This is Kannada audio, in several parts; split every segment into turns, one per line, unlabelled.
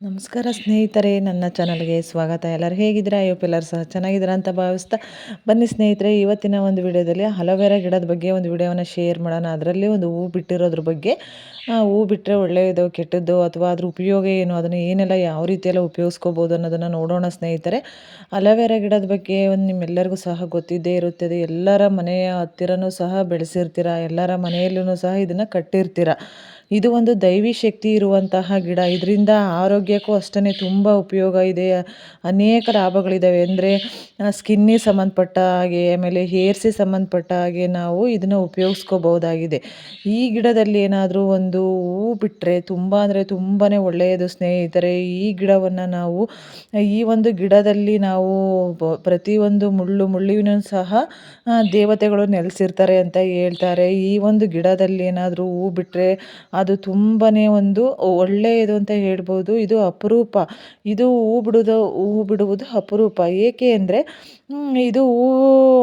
ನಮಸ್ಕಾರ ಸ್ನೇಹಿತರೆ, ನನ್ನ ಚಾನಲ್ಗೆ ಸ್ವಾಗತ. ಎಲ್ಲರೂ ಹೇಗಿದ್ದೀರಾ? ಎಲ್ಲರೂ ಸಹ ಚೆನ್ನಾಗಿದ್ದೀರಾ ಅಂತ ಭಾವಿಸ್ತಾ ಬನ್ನಿ ಸ್ನೇಹಿತರೆ, ಇವತ್ತಿನ ಒಂದು ವಿಡಿಯೋದಲ್ಲಿ ಹಲವೆರ ಗಿಡದ ಬಗ್ಗೆ ಒಂದು ವಿಡಿಯೋವನ್ನು ಶೇರ್ ಮಾಡೋಣ. ಅದರಲ್ಲಿ ಒಂದು ಹೂ ಬಿಟ್ಟಿರೋದ್ರ ಬಗ್ಗೆ ಹೂ ಬಿಟ್ಟರೆ ಒಳ್ಳೆಯದು, ಕೆಟ್ಟದ್ದು ಅಥವಾ ಅದ್ರ ಉಪಯೋಗ ಏನು, ಅದನ್ನು ಏನೆಲ್ಲ ಯಾವ ರೀತಿಯೆಲ್ಲ ಉಪಯೋಗಿಸ್ಕೋಬೋದು ಅನ್ನೋದನ್ನು ನೋಡೋಣ ಸ್ನೇಹಿತರೆ. ಅಲೋವೆರಾ ಗಿಡದ ಬಗ್ಗೆ ಒಂದು ನಿಮ್ಮೆಲ್ಲರಿಗೂ ಸಹ ಗೊತ್ತಿದ್ದೇ ಇರುತ್ತದೆ. ಎಲ್ಲರ ಮನೆಯ ಹತ್ತಿರನೂ ಸಹ ಬೆಳೆಸಿರ್ತೀರ? ಎಲ್ಲರ ಮನೆಯಲ್ಲೂ ಸಹ ಇದನ್ನು ಕಟ್ಟಿರ್ತೀರ? ಇದು ಒಂದು ದೈವಿ ಶಕ್ತಿ ಇರುವಂತಹ ಗಿಡ. ಇದರಿಂದ ಆರೋಗ್ಯಕ್ಕೂ ಅಷ್ಟೇ ತುಂಬ ಉಪಯೋಗ ಇದೆ. ಅನೇಕ ಲಾಭಗಳಿದ್ದಾವೆ ಅಂದರೆ ಸ್ಕಿನ್ನಿಗೆ ಸಂಬಂಧಪಟ್ಟ ಹಾಗೆ, ಆಮೇಲೆ ಹೇರ್ಸಿಗೆ ಸಂಬಂಧಪಟ್ಟ ಹಾಗೆ ನಾವು ಇದನ್ನು ಉಪಯೋಗಿಸ್ಕೋಬಹುದಾಗಿದೆ. ಈ ಗಿಡದಲ್ಲಿ ಏನಾದರೂ ಒಂದು ಹೂ ಬಿಟ್ಟರೆ ತುಂಬ ಅಂದರೆ ತುಂಬಾ ಒಳ್ಳೆಯದು ಸ್ನೇಹಿತರೆ. ಈ ಗಿಡವನ್ನು ನಾವು, ಈ ಒಂದು ಗಿಡದಲ್ಲಿ ನಾವು ಪ್ರತಿಯೊಂದು ಮುಳ್ಳು ಮುಳ್ಳುವಿನೂ ಸಹ ದೇವತೆಗಳು ನೆಲೆಸಿರ್ತಾರೆ ಅಂತ ಹೇಳ್ತಾರೆ. ಈ ಒಂದು ಗಿಡದಲ್ಲಿ ಏನಾದರೂ ಹೂ ಬಿಟ್ಟರೆ ಅದು ತುಂಬಾ ಒಂದು ಒಳ್ಳೆಯದು ಅಂತ ಹೇಳ್ಬೋದು. ಇದು ಅಪರೂಪ. ಇದು ಹೂ ಬಿಡೋದು ಹೂ ಬಿಡುವುದು ಅಪರೂಪ. ಏಕೆ ಅಂದರೆ ಇದು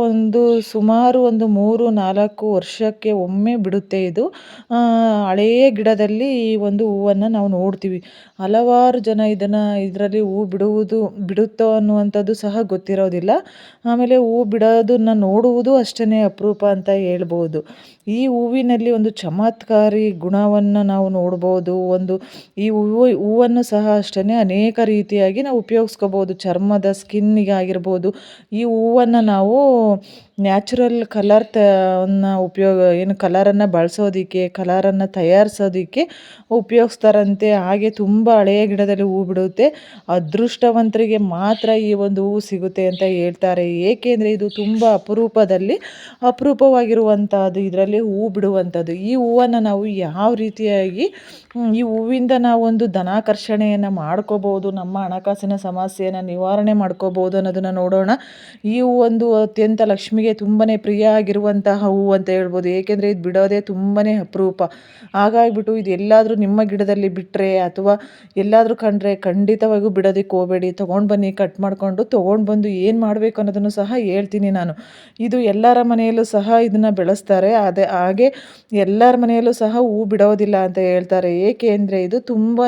ಒಂದು ಸುಮಾರು ಒಂದು ಮೂರು ನಾಲ್ಕು ವರ್ಷಕ್ಕೆ ಒಮ್ಮೆ ಬಿಡುತ್ತೆ ಇದು. ಹಳೆಯ ಗಿಡದಲ್ಲಿ ಈ ಒಂದು ಹೂವನ್ನು ನಾವು ನೋಡ್ತೀವಿ. ಹಲವಾರು ಜನ ಇದನ್ನು ಇದರಲ್ಲಿ ಹೂ ಬಿಡುವುದು, ಬಿಡುತ್ತೋ ಅನ್ನುವಂಥದ್ದು ಸಹ ಗೊತ್ತಿರೋದಿಲ್ಲ. ಆಮೇಲೆ ಹೂ ಬಿಡೋದನ್ನು ನೋಡುವುದು ಅಷ್ಟೇ ಅಪರೂಪ ಅಂತ ಹೇಳ್ಬೋದು. ಈ ಹೂವಿನಲ್ಲಿ ಒಂದು ಚಮತ್ಕಾರಿ ಗುಣವನ್ನು ನಾವು ನೋಡ್ಬೋದು. ಒಂದು ಈ ಹೂವು, ಹೂವನ್ನು ಸಹ ಅಷ್ಟೇ ಅನೇಕ ರೀತಿಯಾಗಿ ನಾವು ಉಪಯೋಗಿಸ್ಕೋಬೋದು. ಚರ್ಮದ ಸ್ಕಿನ್ನಿಗೆ ಆಗಿರ್ಬೋದು ಈ ಹೂವನ್ನು ನಾವು ನ್ಯಾಚುರಲ್ ಕಲರ್ ತ ಉಪಯೋಗ, ಏನು ಕಲರನ್ನು ಬಳಸೋದಕ್ಕೆ, ಕಲರನ್ನು ತಯಾರಿಸೋದಕ್ಕೆ ಉಪಯೋಗಿಸ್ತಾರಂತೆ. ಹಾಗೆ ತುಂಬ ಹಳೆಯ ಗಿಡದಲ್ಲಿ ಹೂ ಬಿಡುತ್ತೆ. ಅದೃಷ್ಟವಂತರಿಗೆ ಮಾತ್ರ ಈ ಒಂದು ಹೂವು ಸಿಗುತ್ತೆ ಅಂತ ಹೇಳ್ತಾರೆ. ಏಕೆಂದರೆ ಇದು ತುಂಬ ಅಪರೂಪದಲ್ಲಿ ಅಪರೂಪವಾಗಿರುವಂಥದ್ದು ಇದರಲ್ಲಿ ಹೂ ಬಿಡುವಂಥದ್ದು ಈ ಹೂವನ್ನು ನಾವು ಯಾವ ರೀತಿಯಾಗಿ ಈ ಹೂವಿಂದ ನಾವೊಂದು ಧನಾಕರ್ಷಣೆಯನ್ನು ಮಾಡ್ಕೋಬೋದು ನಮ್ಮ ಹಣಕಾಸಿನ ಸಮಸ್ಯೆಯನ್ನು ನಿವಾರಣೆ ಮಾಡ್ಕೋಬೋದು ಅನ್ನೋದನ್ನು ನೋಡೋಣ. ಈ ಒಂದು ಅತ್ಯಂತ ಲಕ್ಷ್ಮಿಗೆ ತುಂಬಾ ಪ್ರಿಯ ಆಗಿರುವಂತಹ ಹೂವು ಅಂತ ಹೇಳ್ಬೋದು. ಏಕೆಂದರೆ ಇದು ಬಿಡೋದೇ ತುಂಬಾ ಅಪರೂಪ. ಹಾಗಾಗಿಬಿಟ್ಟು ಇದು ಎಲ್ಲಾದರೂ ನಿಮ್ಮ ಗಿಡದಲ್ಲಿ ಬಿಟ್ಟರೆ ಅಥವಾ ಎಲ್ಲಾದರೂ ಕಂಡ್ರೆ ಖಂಡಿತವಾಗಿಯೂ ಬಿಡೋದಕ್ಕೆ ಹೋಗಬೇಡಿ. ತೊಗೊಂಡು ಬನ್ನಿ, ಕಟ್ ಮಾಡಿಕೊಂಡು ತೊಗೊಂಡು ಬಂದು ಏನು ಮಾಡಬೇಕು ಅನ್ನೋದನ್ನು ಸಹ ಹೇಳ್ತೀನಿ ನಾನು. ಇದು ಎಲ್ಲರ ಮನೆಯಲ್ಲೂ ಸಹ ಇದನ್ನು ಬೆಳೆಸ್ತಾರೆ. ಅದೇ ಹಾಗೆ ಎಲ್ಲರ ಮನೆಯಲ್ಲೂ ಸಹ ಹೂ ಬಿಡೋದಿಲ್ಲ ಅಂತ ಹೇಳ್ತಾರೆ. ಏಕೆ ಅಂದರೆ ಇದು ತುಂಬಾ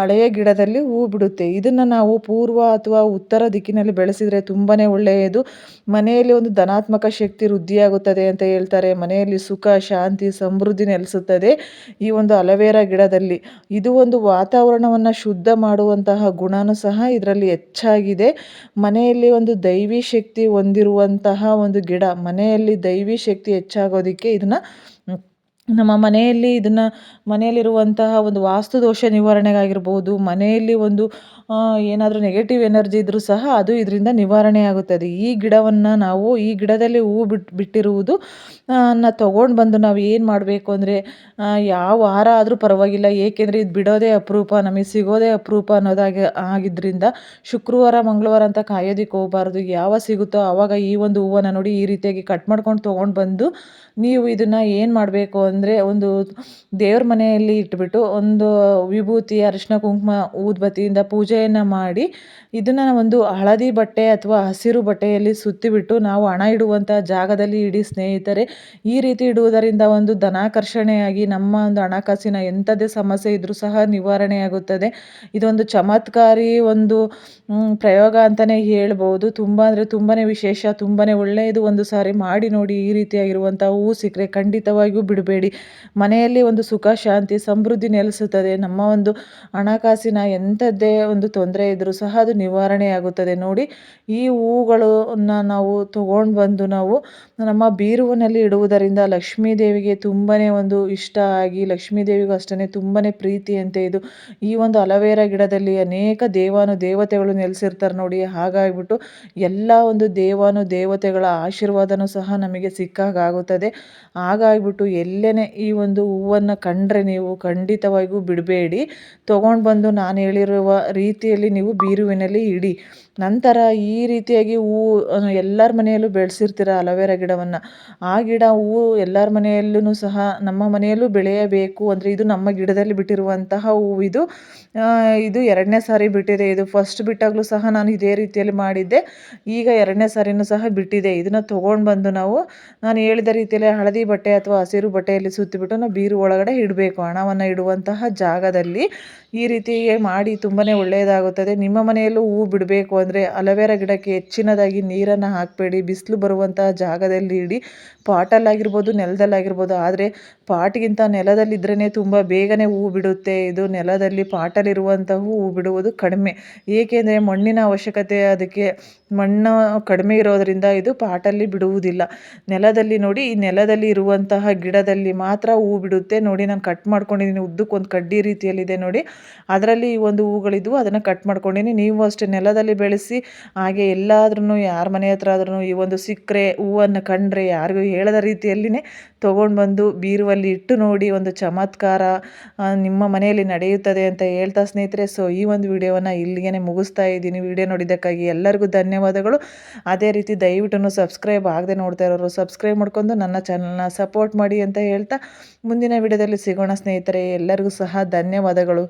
ಹಳೆಯ ಗಿಡದಲ್ಲಿ ಹೂ ಬಿಡುತ್ತೆ. ಇದನ್ನು ನಾವು ಪೂರ್ವ ಅಥವಾ ಉತ್ತರ ದಿಕ್ಕಿನಲ್ಲಿ ಬೆಳೆಸಿದರೆ ತುಂಬಾ ಒಳ್ಳೆಯದು. ಮನೆಯಲ್ಲಿ ಒಂದು ಧನಾತ್ಮಕ ಶಕ್ತಿ ವೃದ್ಧಿಯಾಗುತ್ತದೆ ಅಂತ ಹೇಳ್ತಾರೆ. ಮನೆಯಲ್ಲಿ ಸುಖ, ಶಾಂತಿ, ಸಮೃದ್ಧಿ ನೆಲೆಸುತ್ತದೆ ಈ ಒಂದು ಅಲವೇರಾ ಗಿಡದಲ್ಲಿ. ಇದು ಒಂದು ವಾತಾವರಣವನ್ನು ಶುದ್ಧ ಮಾಡುವಂತಹ ಗುಣನೂ ಸಹ ಇದರಲ್ಲಿ ಹೆಚ್ಚಾಗಿದೆ. ಮನೆಯಲ್ಲಿ ಒಂದು ದೈವಿ ಶಕ್ತಿ ಹೊಂದಿರುವಂತಹ ಒಂದು ಗಿಡ, ಮನೆಯಲ್ಲಿ ದೈವಿ ಶಕ್ತಿ ಹೆಚ್ಚಾಗೋದಕ್ಕೆ ಇದನ್ನು ನಮ್ಮ ಮನೆಯಲ್ಲಿ ಇದನ್ನು ಮನೆಯಲ್ಲಿರುವಂತಹ ಒಂದು ವಾಸ್ತು ದೋಷ ನಿವಾರಣೆಗಾಗಿರ್ಬೋದು, ಮನೆಯಲ್ಲಿ ಒಂದು ಏನಾದರೂ ನೆಗೆಟಿವ್ ಎನರ್ಜಿ ಇದ್ದರೂ ಸಹ ಅದು ಇದರಿಂದ ನಿವಾರಣೆ ಆಗುತ್ತದೆ ಈ ಗಿಡವನ್ನು ನಾವು ಈ ಗಿಡದಲ್ಲಿ ಹೂ ಬಿಟ್ಟು ಬಿಟ್ಟಿರುವುದು ನ ತೊಗೊಂಡು ಬಂದು ನಾವು ಏನು ಮಾಡಬೇಕು ಅಂದರೆ ಯಾವ ವಾರ ಆದರೂ ಪರವಾಗಿಲ್ಲ, ಏಕೆಂದರೆ ಇದು ಬಿಡೋದೇ ಅಪರೂಪ, ನಮಗೆ ಸಿಗೋದೇ ಅಪರೂಪ ಅನ್ನೋದಾಗಿ ಆಗಿದ್ದರಿಂದ ಶುಕ್ರವಾರ, ಮಂಗಳವಾರ ಅಂತ ಕಾಯೋದಕ್ಕೆ ಹೋಗಬಾರ್ದು. ಯಾವಾಗ ಸಿಗುತ್ತೋ ಆವಾಗ ಈ ಒಂದು ಹೂವನ್ನು ನೋಡಿ ಈ ರೀತಿಯಾಗಿ ಕಟ್ ಮಾಡ್ಕೊಂಡು ತೊಗೊಂಡು ಬಂದು ನೀವು ಇದನ್ನು ಏನು ಮಾಡಬೇಕು ಅಂದರೆ ಒಂದು ದೇವ್ರ ಮನೆಯಲ್ಲಿ ಇಟ್ಬಿಟ್ಟು ಒಂದು ವಿಭೂತಿ, ಅರಿಶಿನ, ಕುಂಕುಮ, ಊದುಬತ್ತಿಯಿಂದ ಪೂಜೆಯನ್ನು ಮಾಡಿ ಇದನ್ನು ಒಂದು ಹಳದಿ ಬಟ್ಟೆ ಅಥವಾ ಹಸಿರು ಬಟ್ಟೆಯಲ್ಲಿ ಸುತ್ತಿಬಿಟ್ಟು ನಾವು ಹಣ ಇಡುವಂಥ ಜಾಗದಲ್ಲಿ ಇಡಿ ಸ್ನೇಹಿತರೆ. ಈ ರೀತಿ ಇಡುವುದರಿಂದ ಒಂದು ಧನಾಕರ್ಷಣೆಯಾಗಿ ನಮ್ಮ ಒಂದು ಹಣಕಾಸಿನ ಎಂಥದ್ದೇ ಸಮಸ್ಯೆ ಇದ್ದರೂ ಸಹ ನಿವಾರಣೆಯಾಗುತ್ತದೆ ಇದೊಂದು ಚಮತ್ಕಾರಿ ಒಂದು ಪ್ರಯೋಗ ಅಂತಲೇ ಹೇಳ್ಬೋದು. ತುಂಬ ಅಂದರೆ ತುಂಬಾ ವಿಶೇಷ ತುಂಬಾ ಒಳ್ಳೆಯದು ಒಂದು ಸಾರಿ ಮಾಡಿ ನೋಡಿ ಈ ರೀತಿಯಾಗಿರುವಂಥ ಹೂವು ಸಿಕ್ಕರೆ ಖಂಡಿತವಾಗಿಯೂ ಬಿಡಬೇಡಿ. ಮನೆಯಲ್ಲಿ ಒಂದು ಸುಖ, ಶಾಂತಿ, ಸಮೃದ್ಧಿ ನೆಲೆಸುತ್ತದೆ. ನಮ್ಮ ಒಂದು ಹಣಕಾಸಿನ ಎಂಥದ್ದೇ ಒಂದು ತೊಂದರೆ ಇದ್ದರೂ ಸಹ ಅದು ನಿವಾರಣೆಯಾಗುತ್ತದೆ. ನೋಡಿ, ಈ ಹೂವುಗಳನ್ನು ನಾವು ತಗೊಂಡು ಬಂದು ನಾವು ನಮ್ಮ ಬೀರುವಿನಲ್ಲಿ ಇಡುವುದರಿಂದ ಲಕ್ಷ್ಮೀ ದೇವಿಗೆ ತುಂಬಾ ಒಂದು ಇಷ್ಟ ಆಗಿ, ಲಕ್ಷ್ಮೀ ದೇವಿಗೂ ಅಷ್ಟೇ ತುಂಬಾ ಪ್ರೀತಿಯಂತೆ ಇದು. ಈ ಒಂದು ಅಲವೇರ ಗಿಡದಲ್ಲಿ ಅನೇಕ ದೇವಾನು ದೇವತೆಗಳು ನೆಲೆಸಿರ್ತಾರೆ ನೋಡಿ. ಹಾಗಾಗಿಬಿಟ್ಟು ಎಲ್ಲ ಒಂದು ದೇವಾನು ದೇವತೆಗಳ ಆಶೀರ್ವಾದನೂ ಸಹ ನಮಗೆ ಸಿಕ್ಕಾಗುತ್ತದೆ ಹಾಗಾಗಿಬಿಟ್ಟು ಎಲ್ಲೇ ಈ ಒಂದು ಹೂವನ್ನು ಕಂಡ್ರೆ ನೀವು ಖಂಡಿತವಾಗಿಯೂ ಬಿಡಬೇಡಿ. ತೊಗೊಂಡು ಬಂದು ನಾನು ಹೇಳಿರುವ ರೀತಿಯಲ್ಲಿ ನೀವು ಬೀರುವಿನಲ್ಲಿ ಇಡಿ. ನಂತರ ಈ ರೀತಿಯಾಗಿ ಹೂವು ಎಲ್ಲರ ಮನೆಯಲ್ಲೂ ಬೆಳೆಸಿರ್ತೀರ ಅಲೋವೆರಾ ಗಿಡವನ್ನು. ಆ ಗಿಡ ಹೂವು ಎಲ್ಲರ ಮನೆಯಲ್ಲೂ ಸಹ ನಮ್ಮ ಮನೆಯಲ್ಲೂ ಬೆಳೆಯಬೇಕು. ಅಂದರೆ ಇದು ನಮ್ಮ ಗಿಡದಲ್ಲಿ ಬಿಟ್ಟಿರುವಂತಹ ಹೂವು ಇದು. ಇದು ಎರಡನೇ ಸಾರಿ ಬಿಟ್ಟಿದೆ. ಇದು ಫಸ್ಟ್ ಬಿಟ್ಟಾಗಲೂ ಸಹ ನಾನು ಇದೇ ರೀತಿಯಲ್ಲಿ ಮಾಡಿದ್ದೆ. ಈಗ ಎರಡನೇ ಸಾರಿನೂ ಸಹ ಬಿಟ್ಟಿದೆ. ಇದನ್ನು ತೊಗೊಂಡು ಬಂದು ನಾವು, ನಾನು ಹೇಳಿದ ರೀತಿಯಲ್ಲಿ ಹಳದಿ ಬಟ್ಟೆ ಅಥವಾ ಹಸಿರು ಬಟ್ಟೆಯಲ್ಲಿ ಸುತ್ತಿಬಿಟ್ಟು ನಾವು ಬೀರು ಒಳಗಡೆ ಇಡಬೇಕು. ಹಣವನ್ನು ಇಡುವಂತಹ ಜಾಗದಲ್ಲಿ ಈ ರೀತಿ ಮಾಡಿ ತುಂಬಾ ಒಳ್ಳೆಯದಾಗುತ್ತದೆ. ನಿಮ್ಮ ಮನೆಯಲ್ಲೂ ಹೂ ಬಿಡಬೇಕು ಅಂದರೆ ಅಲೋವೆರಾ ಗಿಡಕ್ಕೆ ಹೆಚ್ಚಿನದಾಗಿ ನೀರನ್ನು ಹಾಕಬೇಡಿ. ಬಿಸಿಲು ಬರುವಂತಹ ಜಾಗದಲ್ಲಿ ಇಡಿ. ಪಾಟಲ್ಲಾಗಿರ್ಬೋದು ನೆಲದಲ್ಲಾಗಿರ್ಬೋದು ಆದರೆ ಪಾಟ್ಗಿಂತ ನೆಲದಲ್ಲಿದ್ದರೆ ತುಂಬ ಬೇಗನೆ ಹೂ ಬಿಡುತ್ತೆ. ಇದು ನೆಲದಲ್ಲಿ ಪಾಟಲ್ಲಿರುವಂಥ ಹೂ ಬಿಡುವುದು ಕಡಿಮೆ. ಏಕೆಂದರೆ ಮಣ್ಣಿನ ಅವಶ್ಯಕತೆ ಅದಕ್ಕೆ ಮಣ್ಣು ಕಡಿಮೆ ಇರೋದರಿಂದ ಇದು ಪಾಟಲ್ಲಿ ಬಿಡುವುದಿಲ್ಲ. ನೆಲದಲ್ಲಿ ನೋಡಿ, ಈ ನೆಲದಲ್ಲಿ ಇರುವಂತಹ ಗಿಡದಲ್ಲಿ ಮಾತ್ರ ಹೂ ಬಿಡುತ್ತೆ. ನೋಡಿ, ನಾನು ಕಟ್ ಮಾಡ್ಕೊಂಡಿದ್ದೀನಿ ಉದ್ದಕ್ಕೆ ಒಂದು ಕಡ್ಡಿ ರೀತಿಯಲ್ಲಿದೆ ನೋಡಿ. ಅದರಲ್ಲಿ ಈ ಒಂದು ಹೂಗಳಿದ್ವು ಅದನ್ನು ಕಟ್ ಮಾಡ್ಕೊಂಡಿನಿ ನೀವು ಅಷ್ಟೇ ನೆಲದಲ್ಲಿ ಬೆಳೆಸಿ, ಹಾಗೆ ಎಲ್ಲಾದ್ರೂ ಯಾರ ಮನೆ ಹತ್ರ ಆದ್ರೂ ಈ ಒಂದು ಸಿಕ್ಕರೆ ಹೂವನ್ನು ಕಂಡ್ರೆ ಯಾರಿಗೂ ಹೇಳದ ರೀತಿಯಲ್ಲಿಯೇ ತೊಗೊಂಡು ಬಂದು ಬೀರುವಲ್ಲಿ ಇಟ್ಟು ನೋಡಿ ಒಂದು ಚಮತ್ಕಾರ ನಿಮ್ಮ ಮನೆಯಲ್ಲಿ ನಡೆಯುತ್ತದೆ ಅಂತ ಹೇಳ್ತಾ ಸ್ನೇಹಿತರೆ. ಸೊ ಈ ಒಂದು ವಿಡಿಯೋವನ್ನು ಇಲ್ಲಿಗೆ ಮುಗಿಸ್ತಾ ಇದ್ದೀನಿ. ವಿಡಿಯೋ ನೋಡಿದ್ದಕ್ಕಾಗಿ ಎಲ್ಲರಿಗೂ ಧನ್ಯವಾದಗಳು. ಅದೇ ರೀತಿ ದಯವಿಟ್ಟು ಸಬ್ಸ್ಕ್ರೈಬ್ ಆಗದೆ ನೋಡ್ತಾ ಇರೋರು ಸಬ್ಸ್ಕ್ರೈಬ್ ಮಾಡ್ಕೊಂಡು ನನ್ನ ಚಾನಲ್ನ ಸಪೋರ್ಟ್ ಮಾಡಿ ಅಂತ ಹೇಳ್ತಾ ಮುಂದಿನ ವಿಡಿಯೋದಲ್ಲಿ ಸಿಗೋಣ ಸ್ನೇಹಿತರೆ ಎಲ್ಲರಿಗೂ ಸಹ ಧನ್ಯವಾದಗಳು.